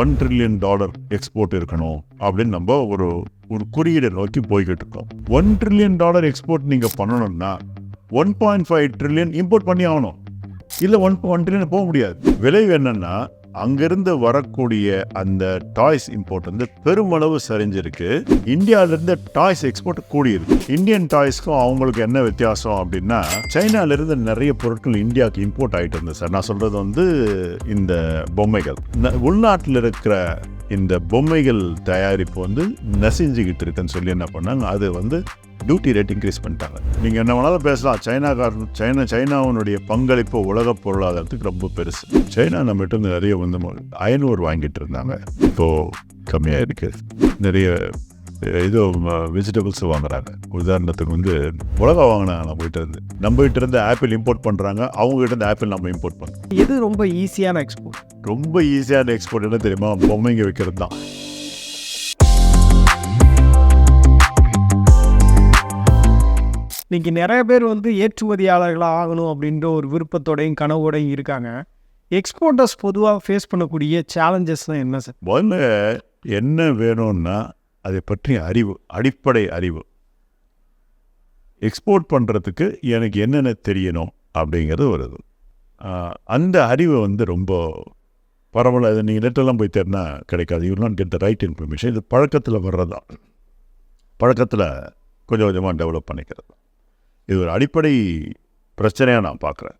One trillion dollar export இருக்கணும் அப்படின்னு நம்ம ஒரு ஒரு குறியீடை நோக்கி போய்கிட்டு இருக்கோம். ஒன் ட்ரில்லியன் டாலர் எக்ஸ்போர்ட் நீங்கள் பண்ணணும்னா one point five trillion import பண்ணி ஆகணும். இல்லை ஒன் ஒன் ட்ரில்லியன் போக முடியாது. விளைவு என்னன்னா அங்கிருந்து வரக்கூடிய அந்த டாய்ஸ் இம்போர்ட் வந்து பெருமளவு சரிஞ்சிருக்கு. இந்தியால இருந்து டாய்ஸ் எக்ஸ்போர்ட் கூடியிருக்கு. இந்தியன் டாய்ஸ்க்கும் அவங்களுக்கு என்ன வித்தியாசம் அப்படின்னா சைனால இருந்து நிறைய பொருட்கள் இந்தியாவுக்கு இம்போர்ட் ஆயிட்டு இருந்தது சார். நான் சொல்றது வந்து இந்த பொம்மைகள். உள்நாட்டில் இருக்கிற இந்த பொம்மைகள் தயாரிப்பு வந்து நசிஞ்சுக்கிட்டு இருக்குன்னு சொல்லி என்ன பண்ணாங்க அது வந்து டியூட்டி ரேட் இன்க்ரீஸ் பண்ணிட்டாங்க. நீங்கள் என்ன வேணாலும் பேசலாம். சைனாக்காரன் சைனா சைனாவினுடைய பங்களிப்பு உலக பொருளாதாரத்துக்கு ரொம்ப பெருசு. சைனா நம்மகிட்ட இருந்து நிறைய வந்து அயனூர் வாங்கிட்டு இருந்தாங்க. இப்போது கம்மியாக இருக்கு நிறைய இது வெஜிடபிள்ஸ் வாங்குறாங்க. உதாரணத்துக்கு வந்து உலகம் வாங்கினாங்க நம்ம கிட்ட இருந்து நம்ம கிட்ட இருந்து ஆப்பிள் இம்போர்ட் பண்ணுறாங்க அவங்க கிட்ட இருந்து ஆப்பிள் நம்ம இம்போர்ட் பண்ணுறோம் எது ரொம்ப ஈஸியான எக்ஸ்போர்ட் ரொம்ப ஈஸியான எக்ஸ்போர்ட் என்ன தெரியுமா? பொம்மைங்க வைக்கிறது தான் இன்றைக்கி நிறைய பேர் வந்து ஏற்றுமதியாளர்களாக ஆகணும் அப்படின்ற ஒரு விருப்பத்தோடையும் கனவோடையும் இருக்காங்க. எக்ஸ்போர்ட்டர்ஸ் பொதுவாக ஃபேஸ் பண்ணக்கூடிய சேலஞ்சஸ்லாம் என்ன சார் முதல்ல என்ன வேணும்னா அதை பற்றிய அறிவு அடிப்படை அறிவு. எக்ஸ்போர்ட் பண்ணுறதுக்கு எனக்கு என்னென்ன தெரியணும் அப்படிங்கிறது ஒரு இது. அந்த அறிவு வந்து ரொம்ப பரவாயில்ல. இது நீங்கள் நெட்டெல்லாம் போய் தேர்னா கிடைக்காது. You not get the right information இது பழக்கத்தில் வர்றதா பழக்கத்தில் கொஞ்சம் கொஞ்சமாக டெவலப் பண்ணிக்கிறது. இது ஒரு அடிப்படை பிரச்சனையாக நான் பார்க்குறேன்.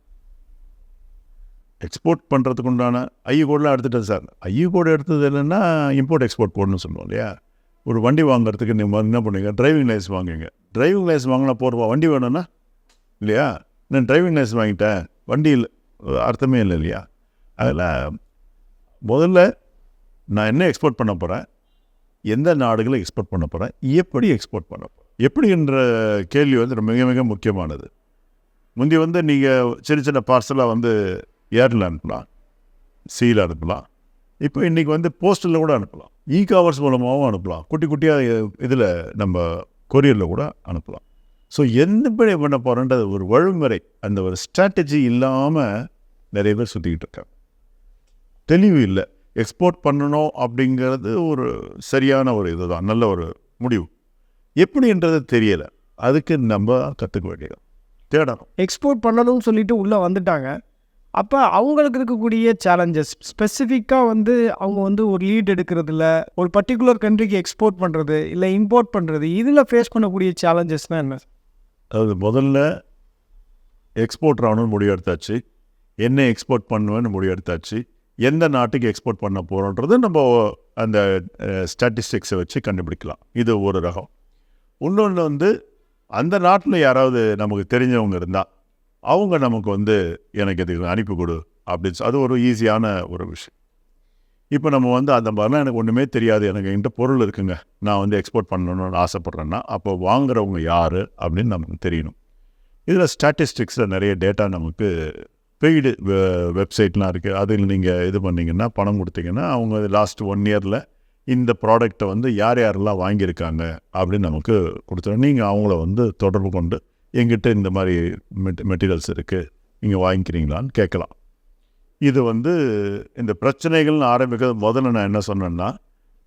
எக்ஸ்போர்ட் பண்ணுறதுக்கு உண்டான ஐயோ கோடெலாம் எடுத்துட்டேன் சார். ஐயோ கோடு எடுத்தது என்னென்னா இம்போர்ட் எக்ஸ்போர்ட் போடணும்னு சொல்லுவோம் இல்லையா? ஒரு வண்டி வாங்குறதுக்கு நீங்கள் என்ன பண்ணுவீங்க? டிரைவிங் லைசன்ஸ் வாங்குவீங்க. டிரைவிங் லைசன்ஸ் வாங்கினா போகிறவா வண்டி வேணும்னா இல்லையா? நான் டிரைவிங் லைசன்ஸ் வாங்கிட்டேன். வண்டி இல்லை அர்த்தமே இல்லை இல்லையா? அதில் முதல்ல நான் என்ன எக்ஸ்போர்ட் பண்ண போகிறேன் எந்த நாடுகளை எக்ஸ்போர்ட் பண்ண போகிறேன் எப்படி எக்ஸ்போர்ட் பண்ண போகிறேன் எப்படி என்ற கேள்வி வந்து மிக மிக முக்கியமானது. முந்தி வந்து நீங்கள் சின்ன சின்ன பார்சலாக வந்து ஏரில் அனுப்பலாம். சீல அனுப்பலாம். இப்போ இன்றைக்கி வந்து போஸ்டலில் கூட அனுப்பலாம். இ காமர்ஸ் மூலமாகவும் அனுப்பலாம். குட்டி குட்டியாக இதில் நம்ம கொரியரில் கூட அனுப்பலாம். ஸோ எந்தபடி பண்ண போகிறோன்றது ஒரு வழிமுறை அந்த ஒரு ஸ்ட்ராட்டஜி இல்லாமல் நிறைய பேர் சுற்றிக்கிட்டு இருக்காங்க. தெளிவு இல்லை. எக்ஸ்போர்ட் பண்ணணும் அப்படிங்கிறது ஒரு சரியான ஒரு இதுதான். நல்ல ஒரு முடிவு. எப்படின்றது தெரியலை. அதுக்கு நம்ம கற்றுக்க வேண்டியது. தேடணும். எக்ஸ்போர்ட் பண்ணணும்னு சொல்லிட்டு உள்ளே வந்துட்டாங்க. அப்போ அவங்களுக்கு இருக்கக்கூடிய சேலஞ்சஸ் ஸ்பெசிஃபிக்காக வந்து அவங்க வந்து ஒரு லீட் எடுக்கிறதுல ஒரு பர்டிகுலர் கண்ட்ரிக்கு எக்ஸ்போர்ட் பண்ணுறது இல்லை இம்போர்ட் பண்ணுறது இதில் ஃபேஸ் பண்ணக்கூடிய சேலஞ்சஸ்னால் என்ன? அதாவது முதல்ல எக்ஸ்போர்ட் ஆகணும்னு முடிவு எடுத்தாச்சு என்ன எக்ஸ்போர்ட் பண்ணுவேன்னு முடிவு எடுத்தாச்சு எந்த நாட்டுக்கு எக்ஸ்போர்ட் பண்ண போகிறோன்றது நம்ம அந்த ஸ்டாட்டிஸ்டிக்ஸை வச்சு கண்டுபிடிக்கலாம். இது ஒரு ரகம். இன்னொன்று வந்து அந்த நாட்டில் யாராவது நமக்கு தெரிஞ்சவங்க இருந்தால் அவங்க நமக்கு வந்து எனக்கு இதுக்கு அனுப்பி கொடு அப்படின்னு அது ஒரு ஈஸியான ஒரு விஷயம். இப்போ நம்ம வந்து அந்த மாதிரிலாம் எனக்கு ஒன்றுமே தெரியாது. எனக்கு என்கிட்ட பொருள் இருக்குங்க. நான் வந்து எக்ஸ்போர்ட் பண்ணணும்னு ஆசைப்பட்றேன்னா அப்போ வாங்குறவங்க யார் அப்படின்னு நமக்கு தெரியணும். இதில் ஸ்டாட்டிஸ்டிக்ஸில் நிறைய டேட்டா நமக்கு பெய்டு வெப்சைட்லாம் இருக்குது அதில் நீங்கள் இது பண்ணீங்கன்னா பணம் கொடுத்தீங்கன்னா அவங்க லாஸ்ட் ஒன் இயரில் இந்த ப்ராடக்டை வந்து யார் யாரெல்லாம் வாங்கியிருக்காங்க அப்படின்னு நமக்கு கொடுத்துரும் நீங்கள் அவங்கள வந்து தொடர்பு கொண்டு எங்கிட்ட இந்த மாதிரி மெட் மெட்டீரியல்ஸ் இருக்குது நீங்கள் வாங்கிக்கிறீங்களான்னு கேட்கலாம். இது வந்து இந்த பிரச்சனைகள்னு ஆரம்பிக்கிறது முதல்ல நான் என்ன சொன்னேன்னா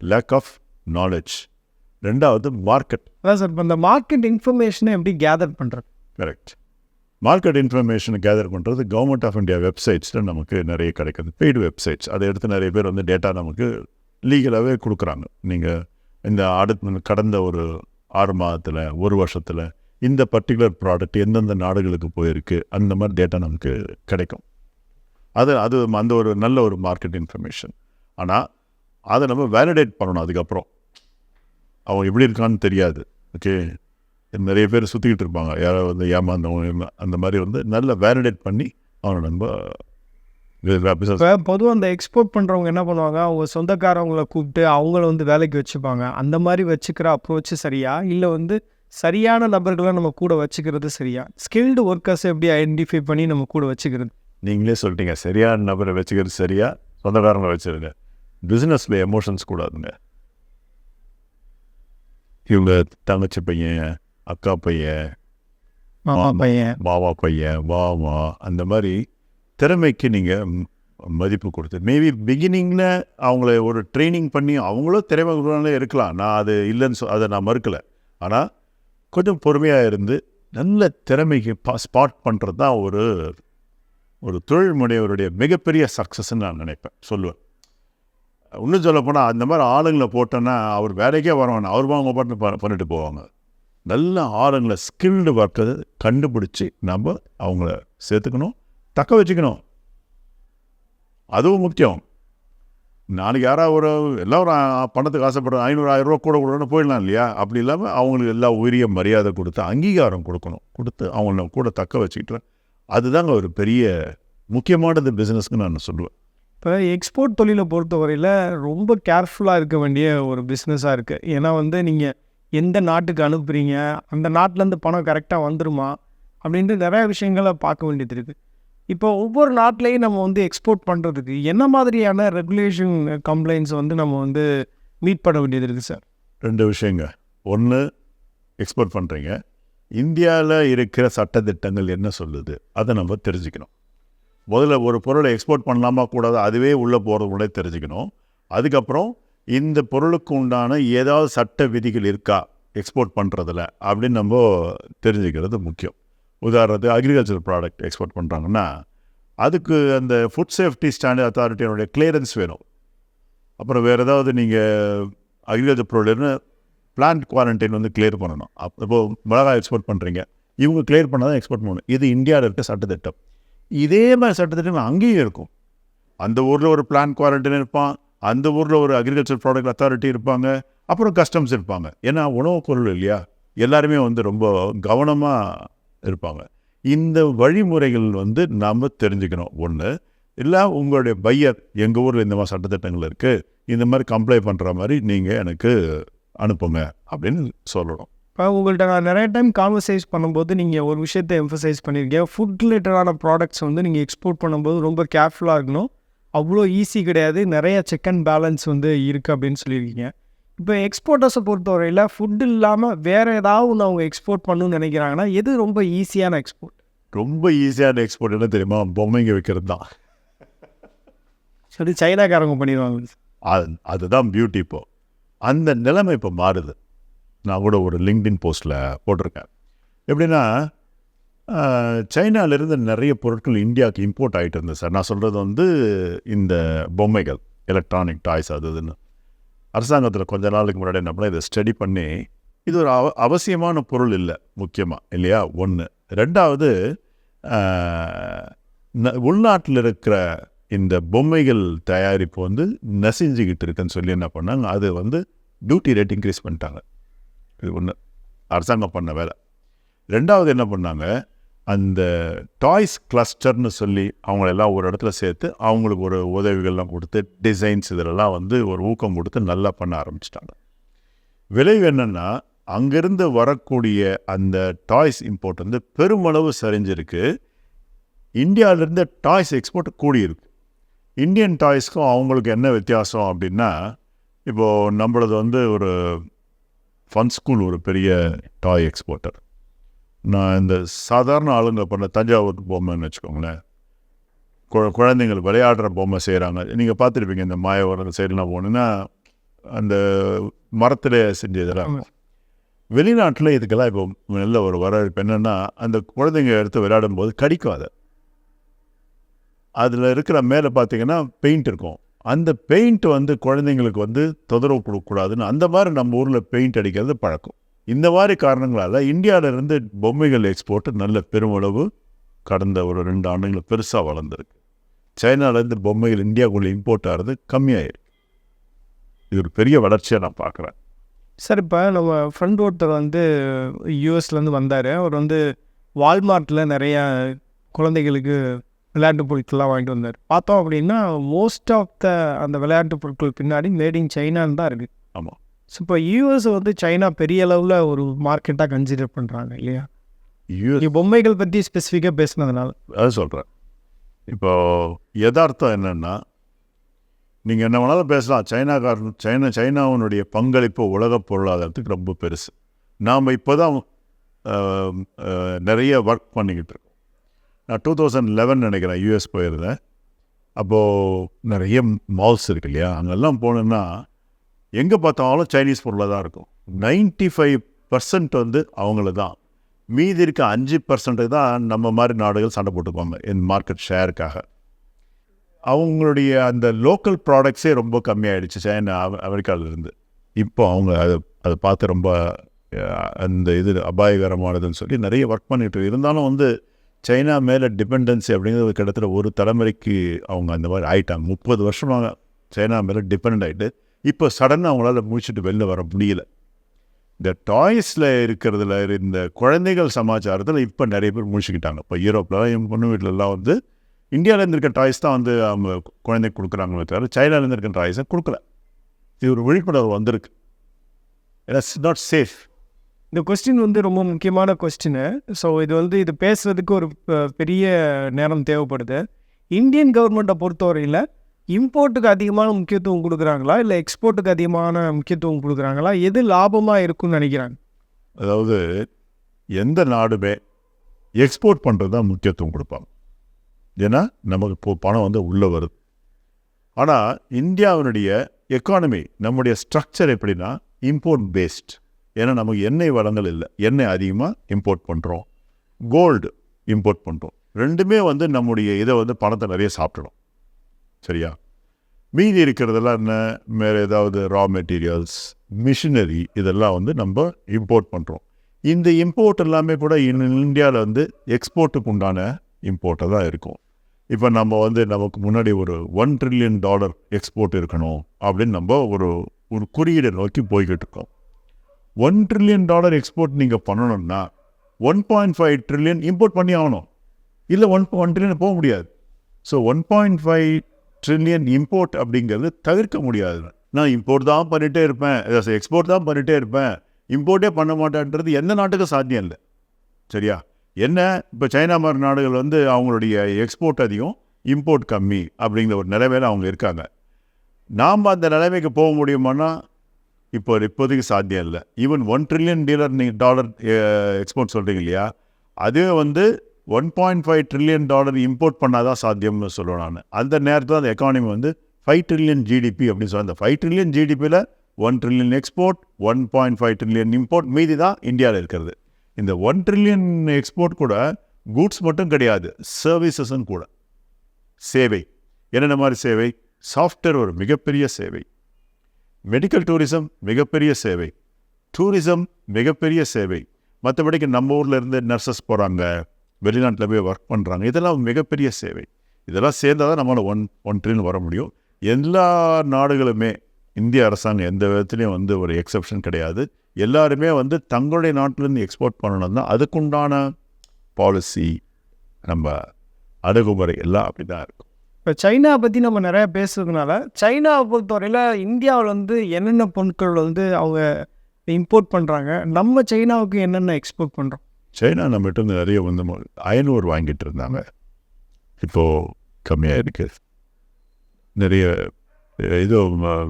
லேக் ஆஃப் நாலேஜ் ரெண்டாவது மார்க்கெட் அதான் சார் இப்போ இந்த மார்க்கெட் இன்ஃபர்மேஷனை எப்படி கேதர் பண்ணுறது கரெக்ட் மார்க்கெட் இன்ஃபர்மேஷனை கேதர் பண்ணுறது கவர்மெண்ட் ஆஃப் இந்தியா வெப்சைட்ஸில் நமக்கு நிறைய கிடைக்குது. பெய்டு வெப்சைட்ஸ் அதை எடுத்து நிறைய பேர் வந்து டேட்டா நமக்கு லீகலாகவே கொடுக்குறாங்க. நீங்கள் இந்த அடுத்த கடந்த ஒரு ஆறு மாதத்தில் ஒரு வருஷத்தில் இந்த பர்டிகுலர் ப்ராடக்ட் எந்தெந்த நாடுகளுக்கு போயிருக்கு அந்த மாதிரி டேட்டா நமக்கு கிடைக்கும். அது அது அந்த ஒரு நல்ல ஒரு மார்க்கெட் இன்ஃபர்மேஷன் ஆனால் அதை நம்ம வேலிடேட் பண்ணணும் அதுக்கப்புறம். அவன் எப்படி இருக்கான்னு தெரியாது. ஓகே நிறைய பேர் சுற்றிக்கிட்டு இருப்பாங்க. யாராவது வந்து ஏமாந்தவங்க அந்த மாதிரி வந்து நல்லா வேலிடேட் பண்ணி அவனை நம்ம இப்போ பொதுவாக அந்த எக்ஸ்போர்ட் பண்ணுறவங்க என்ன பண்ணுவாங்க? அவங்க சொந்தக்காரவங்கள கூப்பிட்டு அவங்கள வந்து வேலைக்கு வச்சுப்பாங்க. அந்த மாதிரி வச்சுக்கிற அப்ரோச் சரியா? இல்லை வந்து சரியான நபர்களை நம்ம கூட வச்சுக்கிறது சரியா? ஸ்கில்டு ஒர்க்கர்ஸ் எப்படி ஐடென்டிஃபை பண்ணி நம்ம கூட வச்சுக்கிறது? நீங்களே சொல்லிட்டீங்க. சரியான நபரை வச்சுக்கிறது சரியா? சொந்தக்காரங்களை வச்சிருங்க. பிஸ்னஸில் எமோஷன்ஸ் கூடாதுங்க. இவங்க தங்கச்சி பையன் அக்கா பையன் மாமா. பையன். மாமா பையன் மாமா அந்த மாதிரி திறமைக்கு நீங்கள் மதிப்பு கொடுத்து மேபி பிகினிங்கில் அவங்கள ஒரு ட்ரைனிங் பண்ணி அவங்களும் திறமை இருக்கலாம். நான் அது இல்லைன்னு சொ அதை நான் மறுக்கலை. ஆனால் கொஞ்சம் பொறுமையாக இருந்து நல்ல திறமைக்கு பா ஸ்பாட் பண்ணுறது தான் ஒரு ஒரு தொழில் முனைவருடைய மிகப்பெரிய சக்ஸஸ்ன்னு நான் நினைப்பேன். சொல்லுவேன். இன்னும் சொல்லப்போனால் அந்த மாதிரி ஆளுங்களை போட்டோன்னா அவர் வேலைக்கே வரவான அவர் அவங்க பாட்டு பண்ணிட்டு போவாங்க. நல்ல ஆளுங்களை ஸ்கில்டு ஒர்க்கை கண்டுபிடிச்சி நம்ம அவங்கள சேர்த்துக்கணும். தக்க வச்சுக்கணும். அதுவும் முக்கியம். நாளைக்கு யாராவது ஒரு எல்லோரும் பணத்துக்கு ஆசைப்படுற ஐநூறு ஆயிரம் ரூபா கூட கூட போயிடலாம் இல்லையா? அப்படி இல்லாமல் அவங்களுக்கு எல்லா உரிய மரியாதை கொடுத்து அங்கீகாரம் கொடுக்கணும். கொடுத்து அவங்கள கூட தக்க வச்சுக்கிட்டு அதுதாங்க ஒரு பெரிய முக்கியமானது பிஸ்னஸ்க்கு நான் சொல்லுவேன். இப்போ எக்ஸ்போர்ட் தொழிலை பொறுத்தவரையில் ரொம்ப கேர்ஃபுல்லாக இருக்க வேண்டிய ஒரு பிஸ்னஸாக இருக்குது ஏன்னா வந்து நீங்கள் எந்த நாட்டுக்கு அனுப்புகிறீங்க அந்த நாட்டிலேருந்து பணம் கரெக்டாக வந்துருமா அப்படின்ட்டு நிறையா விஷயங்களை பார்க்க வேண்டியது இருக்குது இப்போ ஒவ்வொரு நாட்டிலையும் நம்ம வந்து எக்ஸ்போர்ட் பண்ணுறதுக்கு என்ன மாதிரியான ரெகுலேஷன் கம்ப்ளைண்ட்ஸ் uh, வந்து நம்ம வந்து மீட் பண்ண வேண்டியது இருக்குது சார் ரெண்டு விஷயங்க. ஒன்று எக்ஸ்போர்ட் பண்ணுறீங்க இந்தியாவில் இருக்கிற சட்டத்திட்டங்கள் என்ன சொல்லுது? அதை நம்ம தெரிஞ்சுக்கணும். முதல்ல ஒரு பொருளை எக்ஸ்போர்ட் பண்ணலாமா கூடாது அதுவே உள்ளே போகிறது கூட தெரிஞ்சுக்கணும். அதுக்கப்புறம் இந்த பொருளுக்கு உண்டான ஏதாவது சட்ட விதிகள் இருக்கா எக்ஸ்போர்ட் பண்ணுறதுல அப்படின்னு நம்ம தெரிஞ்சுக்கிறது முக்கியம். உதாரணத்துக்கு அக்ரிகல்ச்சர் ப்ராடக்ட் எக்ஸ்போர்ட் பண்ணுறாங்கன்னா அதுக்கு அந்த ஃபுட் சேஃப்டி ஸ்டாண்டர்ட் அத்தாரிட்டியோடைய கிளியரன்ஸ் வேணும். அப்புறம் வேறு ஏதாவது நீங்கள் அக்ரிகல்ச்சர் ப்ராடக்ட்னு பிளான்ட் குவாரண்டைன் வந்து கிளியர் பண்ணணும். அப் இப்போது மிளகாய் எக்ஸ்போர்ட் பண்ணுறீங்க இவங்க கிளியர் பண்ணால் தான் எக்ஸ்போர்ட் பண்ணணும். இது இந்தியாவில் இருக்க சட்டத்திட்டம். இதே மாதிரி சட்டத்திட்டம் அங்கேயும் இருக்கும். அந்த ஊரில் ஒரு பிளான் குவாரண்டைன் இருப்பான். அந்த ஊரில் ஒரு அக்ரிகல்ச்சர் ப்ராடக்ட் அத்தாரிட்டி இருப்பாங்க. அப்புறம் கஸ்டம்ஸ் இருப்பாங்க. ஏன்னா உணவுப் பொருள் இல்லையா? எல்லாருமே வந்து ரொம்ப கவனமாக இருப்பாங்க. இந்த வழிமுறைகள் வந்து நாம் தெரிஞ்சுக்கணும். ஒன்று இல்லை உங்களுடைய பையர் எங்கள் ஊரில் இந்த மாதிரி சட்டத்திட்டங்கள் இருக்குது இந்த மாதிரி கம்ப்ளை பண்ணுற மாதிரி நீங்கள் எனக்கு அனுப்புங்க அப்படின்னு சொல்லணும். இப்போ உங்கள்கிட்ட நான் நிறைய டைம் கான்வர்சைஸ் பண்ணும்போது நீங்கள் ஒரு விஷயத்தை எம்ஃபசைஸ் பண்ணியிருக்கீங்க ஃபுட் ரிலேட்டடான ப்ராடக்ட்ஸ் வந்து நீங்கள் எக்ஸ்போர்ட் பண்ணும்போது ரொம்ப கேர்ஃபுல்லாக இருக்கணும். அவ்வளோ ஈஸி கிடையாது. நிறைய செக் அண்ட் பேலன்ஸ் வந்து இருக்குது அப்படின்னு சொல்லியிருக்கீங்க. இப்போ எக்ஸ்போர்ட்டர்ஸை பொறுத்தவரையில் ஃபுட் இல்லாமல் வேறு ஏதாவது ஒன்று அவங்க எக்ஸ்போர்ட் பண்ணணும்னு நினைக்கிறாங்கன்னா எது ரொம்ப ஈஸியான எக்ஸ்போர்ட் ரொம்ப ஈஸியான எக்ஸ்போர்ட் என்ன தெரியுமா? பொம்மைங்க வைக்கிறது தான் சரி சைனாக்காரங்க பண்ணிடுவாங்க. அது அதுதான் பியூட்டி இப்போ. அந்த நிலைமை இப்போ மாறுது. நான் கூட ஒரு லிங்க்டின் போஸ்ட்டில் போட்டிருக்கேன். எப்படின்னா ஆஹ், சைனாலேருந்து நிறைய பொருட்கள் இந்தியாவுக்கு இம்போர்ட் ஆகிட்டு இருந்தது சார் நான் சொல்கிறது வந்து இந்த பொம்மைகள் எலக்ட்ரானிக் டாய்ஸ் அது இதுன்னு. அரசாங்கத்தில் கொஞ்ச நாளுக்கு முன்னாடி என்ன பண்ண இதை ஸ்டடி பண்ணி இது ஒரு அவ அவசியமான பொருள் இல்லை முக்கியமாக இல்லையா? ஒன்று ரெண்டாவது ந- உள்நாட்டில் இருக்கிற இந்த பொம்மைகள் தயாரிப்பு வந்து நசிஞ்சுக்கிட்டு இருக்குன்னு சொல்லி என்ன பண்ணாங்க? அது வந்து டியூட்டி ரேட் இன்க்ரீஸ் பண்ணிட்டாங்க. இது ஒன்று அரசாங்கம் பண்ண வேலை. ரெண்டாவது என்ன பண்ணாங்க? அந்த டாய்ஸ் கிளஸ்டர்னு சொல்லி அவங்களெல்லாம் ஒரு இடத்துல சேர்த்து அவங்களுக்கு ஒரு உதவிகள்லாம் கொடுத்து டிசைன்ஸ் இதிலெல்லாம் வந்து ஒரு ஊக்கம் கொடுத்து நல்லா பண்ண ஆரம்பிச்சிட்டாங்க. விளைவு என்னென்னா அங்கேருந்து வரக்கூடிய அந்த டாய்ஸ் இம்போர்ட் வந்து பெருமளவு சரிஞ்சிருக்கு. இந்தியாவிலேருந்து டாய்ஸ் எக்ஸ்போர்ட் கூடியிருக்கு. இந்தியன் டாய்ஸ்க்கும் அவங்களுக்கு என்ன வித்தியாசம் அப்படின்னா இப்போது நம்மளது வந்து ஒரு ஃபன் ஸ்கூல் ஒரு பெரிய டாய் எக்ஸ்போர்ட்டர் நான் இந்த சாதாரண ஆளுங்க பண்ண தஞ்சாவூர் பொம்மைன்னு வச்சுக்கோங்களேன். கு குழந்தைங்கள் விளையாடுற பொம்மை செய்கிறாங்க நீங்கள் பார்த்துருப்பீங்க இந்த மாயவரம் சைடெலாம் போனீங்கன்னா அந்த மரத்தில் செஞ்ச இதெல்லாம் ஆமா. வெளிநாட்டில் இதுக்கெல்லாம் இப்போ நல்ல ஒரு வரவேற்பு என்னென்னா அந்த குழந்தைங்க எடுத்து விளையாடும் போது கடிக்கும் அதை அதில் இருக்கிற மேலே பார்த்தீங்கன்னா பெயிண்ட் இருக்கும். அந்த பெயிண்ட் வந்து குழந்தைங்களுக்கு வந்து தொந்தரவு கொடுக்கக்கூடாதுன்னு அந்த மாதிரி நம்ம ஊரில் பெயிண்ட் அடிக்கிறது பழக்கம். இந்த மாதிரி காரணங்களால் இந்தியாவிலேருந்து பொம்மைகள் எக்ஸ்போர்ட் நல்ல பெருமளவு கடந்த ஒரு ரெண்டு ஆண்டுகள் பெருசாக வளர்ந்துருக்கு. சைனாலேருந்து பொம்மைகள் இந்தியாவுக்குள்ளே இம்போர்ட் ஆகிறது கம்மியாயிருக்கு. இது ஒரு பெரிய வளர்ச்சியாக நான் பார்க்குறேன். சார் இப்போ நம்ம ஃப்ரெண்ட் ஒருத்தர் வந்து யூஎஸ்லேருந்து வந்தார். அவர் வந்து வால்மார்ட்டில் நிறைய குழந்தைகளுக்கு விளையாட்டு பொருட்கள்லாம் வாங்கிட்டு வந்தார். பார்த்தோம் அப்படின்னா மோஸ்ட் ஆஃப் த அந்த விளையாட்டு பொருட்கள் பின்னாடி மேட் இன் சைனான்னு தான் இருக்குது ஆமாம் ஸோ இப்போ யூஎஸ் வந்து சைனா பெரிய அளவில் ஒரு மார்க்கெட்டாக கன்சிடர் பண்ணுறாங்க இல்லையா? யூஎஸ் பொம்மைகள் பற்றி ஸ்பெசிஃபிக்காக பேசுனதுனால. அது சொல்கிறேன் இப்போ யதார்த்தம் என்னென்னா நீங்கள் என்ன வேணாலும் பேசலாம். சைனாக்காரன் சைனா சைனாவினுடைய பங்களிப்பு உலக பொருளாதாரத்துக்கு ரொம்ப பெருசு. நாம் இப்போ தான் நிறைய ஒர்க் பண்ணிக்கிட்டு இருக்கோம். நான் டூ தௌசண்ட் லெவன் நினைக்கிறேன் யூஎஸ் போயிருந்தேன். அப்போது நிறைய மால்ஸ் இருக்கு இல்லையா? அங்கெல்லாம் போனோன்னா எங்கே பார்த்தாலும் சைனீஸ் பொருளாக தான் இருக்கும். 95% ஃபைவ் பர்சன்ட் வந்து அவங்கள தான். மீதி இருக்க அஞ்சு பர்சன்ட்டு தான் நம்ம மாதிரி நாடுகள் சண்டை போட்டுக்குவாங்க இந்த மார்க்கெட் ஷேருக்காக அவங்களுடைய அந்த லோக்கல் ப்ராடக்ட்ஸே ரொம்ப கம்மியாயிடுச்சு சைனா அமெரிக்காவிலேருந்து. இப்போ அவங்க அதை அதை பார்த்து ரொம்ப அந்த இது அபாயகரமானதுன்னு சொல்லி நிறைய ஒர்க் பண்ணிட்டு இருந்தாலும் வந்து சைனா மேலே டிபெண்டன்சி அப்படிங்கிறது கிட்டத்தட்ட ஒரு தலைமுறைக்கு அவங்க அந்த மாதிரி ஆயிட்டாங்க. முப்பது வருஷமாக சைனா மேலே டிபெண்ட் ஆகிட்டு இப்போ சடனாக அவங்களால முடிச்சுட்டு வெளில வர முடியல. இந்த டாய்ஸில் இருக்கிறதுல இந்த குழந்தைகள் சமாச்சாரத்தில் இப்போ நிறைய பேர் முடிச்சுக்கிட்டாங்க. இப்போ யூரோப்பில் என் பொண்ணு வீட்டிலலாம் வந்து இந்தியாவிலேருந்து இருக்க டாய்ஸ் தான் வந்து அவங்க குழந்தைக்கு கொடுக்குறாங்களே தவிர சைனாலேருந்து இருக்க டாய்ஸை கொடுக்கல. இது ஒரு விழிப்புணர்வு வந்திருக்கு. இட்ஸ் நாட் சேஃப் இந்த கொஸ்டின் வந்து ரொம்ப முக்கியமான கொஸ்டினு ஸோ இது வந்து இது பேசுறதுக்கு ஒரு பெரிய நேரம் தேவைப்படுது. இந்தியன் கவர்மெண்ட்டை பொறுத்தவரையில் இம்போர்ட்டுக்கு அதிகமான முக்கியத்துவம் கொடுக்குறாங்களா? இல்லை எக்ஸ்போர்ட்டுக்கு அதிகமான முக்கியத்துவம் கொடுக்குறாங்களா? எது லாபமாக இருக்கும்னு நினைக்கிறாங்க? அதாவது எந்த நாடுமே எக்ஸ்போர்ட் பண்ணுறது தான் முக்கியத்துவம் கொடுப்பாங்க. ஏன்னா நமக்கு இப்போ பணம் வந்து உள்ளே வருது. ஆனால் இந்தியாவினுடைய எக்கானமி நம்முடைய ஸ்ட்ரக்சர் எப்படின்னா இம்போர்ட் பேஸ்ட் ஏன்னா நமக்கு எண்ணெய் வளங்கள் இல்லை. எண்ணெய் அதிகமாக இம்போர்ட் பண்ணுறோம் கோல்டு இம்போர்ட் பண்ணுறோம் ரெண்டுமே வந்து நம்முடைய இதை வந்து பணத்தை நிறைய சாப்பிடணும். சரியா? மீதி இருக்கிறதெல்லாம் என்ன? வேறு ஏதாவது ரா மெட்டீரியல்ஸ் மிஷினரி இதெல்லாம் வந்து நம்ம இம்போர்ட் பண்ணுறோம் இந்த இம்போர்ட் எல்லாமே கூட இந்தியாவில் வந்து எக்ஸ்போர்ட்டுக்கு உண்டான இம்போர்ட்டாக தான் இருக்கும். இப்போ நம்ம வந்து நமக்கு முன்னாடி ஒரு ஒன் ட்ரில்லியன் டாலர் எக்ஸ்போர்ட் இருக்கணும் அப்படின்னு நம்ம ஒரு ஒரு குறியீடை நோக்கி போய்கிட்டு இருக்கோம். ஒன் ட்ரில்லியன் டாலர் எக்ஸ்போர்ட் நீங்கள் பண்ணணும்னா one point five trillion import பண்ணி ஆகணும். இல்லை ஒன் ஒன் ட்ரில்லியன் போக முடியாது. So one point five trillion import அப்படிங்கிறது தவிர்க்க முடியாது. நான் இம்போர்ட் தான் பண்ணிகிட்டே இருப்பேன். எக்ஸ்போர்ட் தான் பண்ணிகிட்டே இருப்பேன். இம்போர்ட்டே பண்ண மாட்டேன்றது எந்த நாட்டுக்கும் சாத்தியம் இல்லை. சரியா? என்ன? இப்போ சைனா மாதிரி நாடுகள் வந்து அவங்களுடைய எக்ஸ்போர்ட் அதிகம் இம்போர்ட் கம்மி அப்படிங்கிற ஒரு நிலைமையில் அவங்க இருக்காங்க. நாம் அந்த நிலைமைக்கு போக முடியுமானா இப்போ இப்போதைக்கு சாத்தியம் இல்லை. ஈவன் ஒன் ட்ரில்லியன் டீலர் நீங்கள் டாலர் எக்ஸ்போர்ட் சொல்கிறீங்க இல்லையா? அதுவே வந்து one point five trillion dollar import பண்ணாதான் சாத்தியம்னு சொல்லுவேன் நான். அந்த நேரத்தில் அந்த எக்கானமி வந்து ஃபைவ் ட்ரில்லியன் ஜிடிபி அப்படின்னு சொல்லி அந்த five trillion ஜிடிபியில் one trillion export one point five trillion import மீதி தான் இந்தியாவில் இருக்கிறது. இந்த ஒன் ட்ரில்லியன் எக்ஸ்போர்ட் கூட கூட்ஸ் மட்டும் கிடையாது சர்வீசஸும் கூட. சேவை. என்னென்ன மாதிரி சேவை? சாஃப்ட்வேர் ஒரு மிகப்பெரிய சேவை. மெடிக்கல் டூரிசம் மிகப்பெரிய சேவை. டூரிசம் மிகப்பெரிய சேவை. மற்றபடிக்கு நம்ம ஊரில் இருந்து நர்சஸ் போகிறாங்க வெளிநாட்டில் போய் ஒர்க் பண்ணுறாங்க இதெல்லாம் மிகப்பெரிய சேவை. இதெல்லாம் சேர்ந்தால் தான் நம்மளால் ஒன் ஒன் வர முடியும். எல்லா நாடுகளுமே இந்திய அரசாங்கம் எந்த விதத்துலையும் வந்து ஒரு எக்ஸப்ஷன் கிடையாது. எல்லாருமே வந்து தங்களுடைய நாட்டிலேருந்து எக்ஸ்போர்ட் பண்ணணும்னா அதுக்குண்டான பாலிசி நம்ம அணுகுமுறை எல்லாம் அப்படி தான் இருக்கும். இப்போ சைனா பற்றி நம்ம நிறையா பேசுறதுனால சைனாவை பொறுத்தவரையில் இந்தியாவில் வந்து என்னென்ன பொருட்கள் வந்து அவங்க இம்போர்ட் பண்ணுறாங்க நம்ம சைனாவுக்கு என்னென்ன எக்ஸ்போர்ட் பண்ணுறோம் சைனா நம்மகிட்ட இருந்து நிறைய வந்து அயனூர் வாங்கிட்டு இருந்தாங்க. இப்போது கம்மியாக இருக்குது நிறைய இதோ இது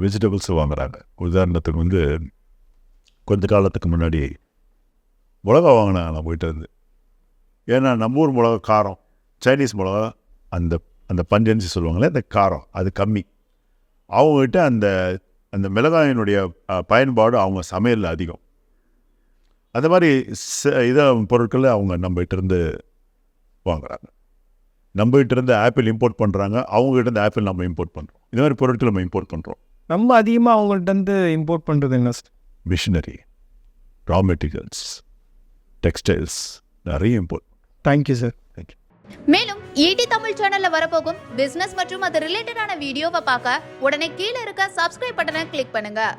வெஜிடபிள்ஸ் வாங்குகிறாங்க உதாரணத்துக்கு வந்து கொஞ்ச காலத்துக்கு முன்னாடி மிளகா வாங்கினாங்க நான் போயிட்டு இருந்து. ஏன்னா நம்ம ஊர் மிளகா காரம் சைனீஸ் மிளகா அந்த அந்த பஞ்சன்சி சொல்லுவாங்களே அந்த காரம் அது கம்மி. அவங்ககிட்ட அந்த அந்த மிளகாயினுடைய பயன்பாடு அவங்க சமையலில் அதிகம். அந்த மாதிரி ச- இதை பொருட்களை அவங்க நம்மகிட்ட இருந்து வாங்குறாங்க. நம்மகிட்ட இருந்து ஆப்பிள் இம்போர்ட் பண்ணுறாங்க அவங்ககிட்ட இருந்து ஆப்பிள் நம்ம இம்போர்ட் பண்ணுறோம் இந்த மாதிரி பொருட்கள் நம்ம இம்போர்ட் பண்ணுறோம் நம்ம அதிகமாக அவங்கள்ட்ட இம்போர்ட் பண்ணுறது என்ன மிஷினரி ரா மெட்டீரியல்ஸ் டெக்ஸ்டைல்ஸ் நிறைய import thank you sir thank you மேலும் ஈடி தமிழ் சேனல்ல வரப்போகும் பிசினஸ் மற்றும் அது ரிலேட்டடான வீடியோவை பார்க்க உடனே கீழே இருக்க சப்ஸ்கிரைப் பட்டனை கிளிக் பண்ணுங்க.